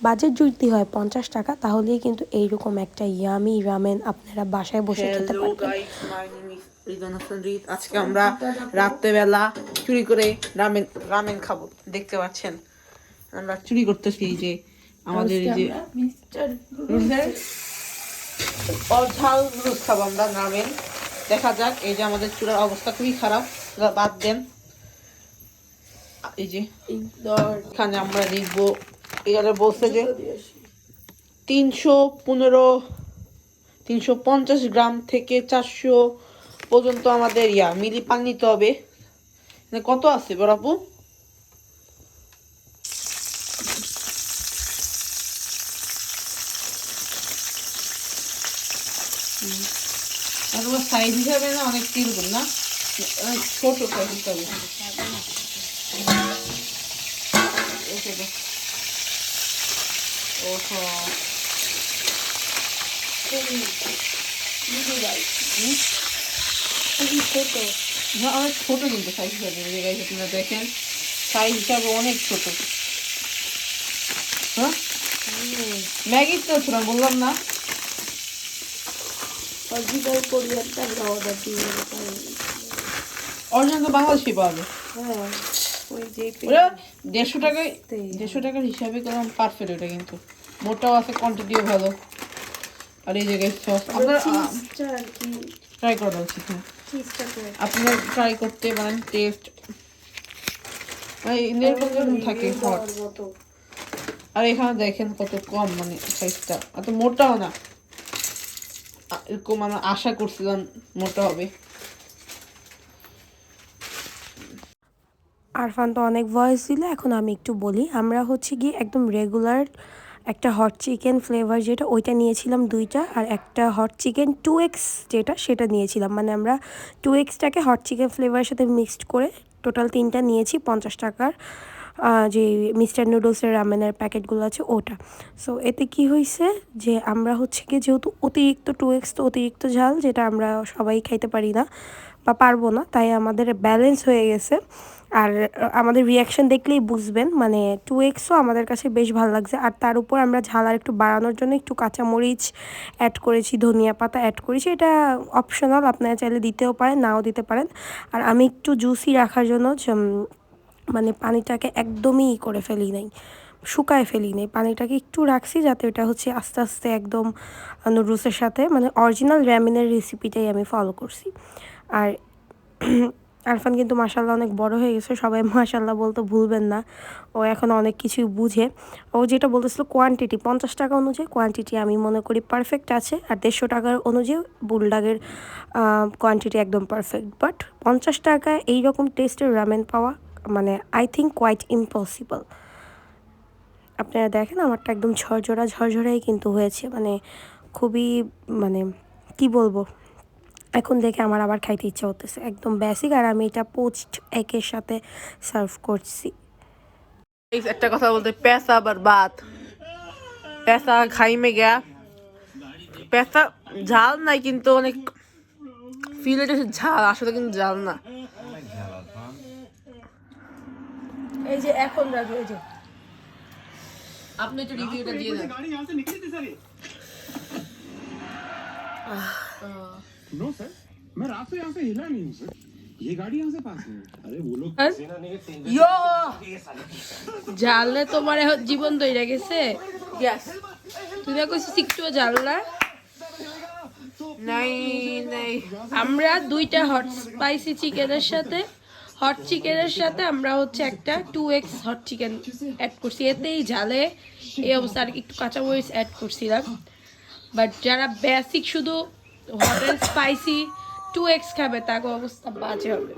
Budget যদি হয় পঞ্চাশ টাকা তাহলেই কিন্তু এইরকম একটা ইয়ামি রামেন আপনারা বাসায় বসে খেতে হ্যালো পারবেন। আজকে আমরা রাত্রেবেলা চুরি করে রামেন রামেন খাব। দেখতে পাচ্ছেন? আমরা চুরি করতেছি এই যে আমাদের এই যে অঝাল নুডলস খাব আমরা রামেন দেখা যাক এই যে আমাদের চুলার অবস্থা খুবই খারাপ। বাদ দেন। এই যে এখানে আমরা দেখব এখানে বলছে যে তিনশো পনেরো, তিনশো পঞ্চাশ গ্রাম থেকে চারশো পর্যন্ত আমাদের ইয়া মিলি পান নিতে হবে। কত আছে বরাপু সাইজ হিসাবে না অনেক কীরকম না? ছোট সাইজ হিসাবে। ওহো না, অনেক ছোট কিন্তু সাইজ হিসাবে যে আপনারা দেখেন সাইজ হিসাবে অনেক ছোট। হ্যাঁ? ম্যাগি তো ছোট বললাম না। অরিজিনাল কোরিয়ানটা অর্ডার দিয়ে অরিজিনাল তো বাংলাদেশি পাওয়া যায়। হ্যাঁ ওই যে দেড়শো টাকায় দেড়শো টাকার হিসাবে করলাম পারফেক্ট ওটা কিন্তু। মোটাও আছে কোয়ান্টিটিও ভালো। আর এই জায়গায় সস আপনারা ট্রাই করা উচিত চিজটা আপনারা ট্রাই করতে পারেন টেস্ট এরকম থাকে হট আর এখানে দেখেন কত কম মানে সাইজটা এত মোটাও না। এরকম আমরা আশা করছিলাম মোটা হবে। আরফান তো অনেক ভয়েস দিল এখন আমি একটু বলি। আমরা হচ্ছে গিয়ে একদম রেগুলার একটা হট চিকেন ফ্লেভার যেটা ওইটা নিয়েছিলাম দুইটা আর একটা হট চিকেন টু এক্স যেটা সেটা নিয়েছিলাম। মানে আমরা টু এক্সটাকে হট চিকেন ফ্লেভারের সাথে মিক্সড করে টোটাল তিনটা নিয়েছি পঞ্চাশ টাকার। যে মিস্টার নুডলসের রামেনের প্যাকেটগুলো আছে, ওটা। সো এতে কি হয়েছে যে আমরা হচ্ছে কি যেহেতু অতিরিক্ত টু এক্স তো অতিরিক্ত ঝাল, যেটা আমরা সবাই খাইতে পারি না বা পারব না, তাই আমাদের ব্যালেন্স হয়ে গেছে। আর আমাদের রিয়াকশন দেখলেই বুঝবেন মানে টু এক্সও আমাদের কাছে বেশ ভালো লাগছে। আর তার উপর আমরা ঝাল আর একটু বাড়ানোর জন্য একটু কাঁচামরিচ অ্যাড করেছি, ধনিয়া পাতা অ্যাড করেছি, এটা অপশনাল আপনারা চাইলে দিতেও পারেন, নাও দিতে পারেন। আর আমি একটু জুসি রাখার জন্য মানে পানিটাকে একদমই করে ফেলি নাই, শুকায় ফেলি নাই। পানিটাকে একটু রাখছি যাতে ওটা হচ্ছে আস্তে আস্তে একদম নুডলসের সাথে মানে অরিজিনাল র্যামিনের রেসিপিটাই আমি ফলো করছি। আর আরফান কিন্তু মাসাল্লাহ অনেক বড় হয়ে গেছে, সবাই মাসাল্লাহ বলতে ভুলবেন না। ও এখন অনেক কিছুই বুঝে। ও যেটা বলতেছিল কোয়ান্টিটি পঞ্চাশ টাকা অনুযায়ী কোয়ান্টিটি আমি মনে করি পারফেক্ট আছে, আর দেড়শো টাকার অনুযায়ী বুলডাগের কোয়ান্টিটি একদম পারফেক্ট বাট পঞ্চাশ টাকায় এইরকম টেস্টের রামেন পাওয়া মানে আই থিঙ্ক কোয়াইট ইম্পসিবল আপনারা দেখেন আমারটা একদম ঝরঝরা, ঝরঝরাই কিন্তু হয়েছে মানে খুবই মানে কি বলব? এখন দেখে আমার আবার খাইতে ইচ্ছা হতেছে একদম বেসিক আর আমি এটা পোস্ট একের সাথে সার্ভ করছি। একটা কথা বলতে, পেঁচা আবার বাত পেঁচা খাই মে গা পেঁচা ঝাল নাই কিন্তু অনেক ফিল এটা ঝাল, আসলে কিন্তু ঝাল না। এই যে এখন রাখবো এই যে আপনি একটু রিভিউটা দিয়ে দেন गाड़ी यहाँ से निकली थी सर ये नो सर मैं रात से यहाँ से हिला नहीं हूँ सर ये गाड़ी यहाँ से पास है अरे वो लोग ইয়ো জানলে তোমার এখন জীবন দইরা গেছে ইয়েস তুই না কইছিস একটু জাল না নাই নাই আমরা দুইটা হট স্পাইসি চিকেনের সাথে হট চিকেনের সাথে আমরা হচ্ছে একটা two X hot chicken add করছি। এতেই ঝালে, এই অবস্থা। আর একটু কাঁচামরিচ অ্যাড করছিলাম। বাট যারা বেসিক শুধু হট স্পাইসি টু এক্স খাবে, তাকে অবস্থা বাজে হবে।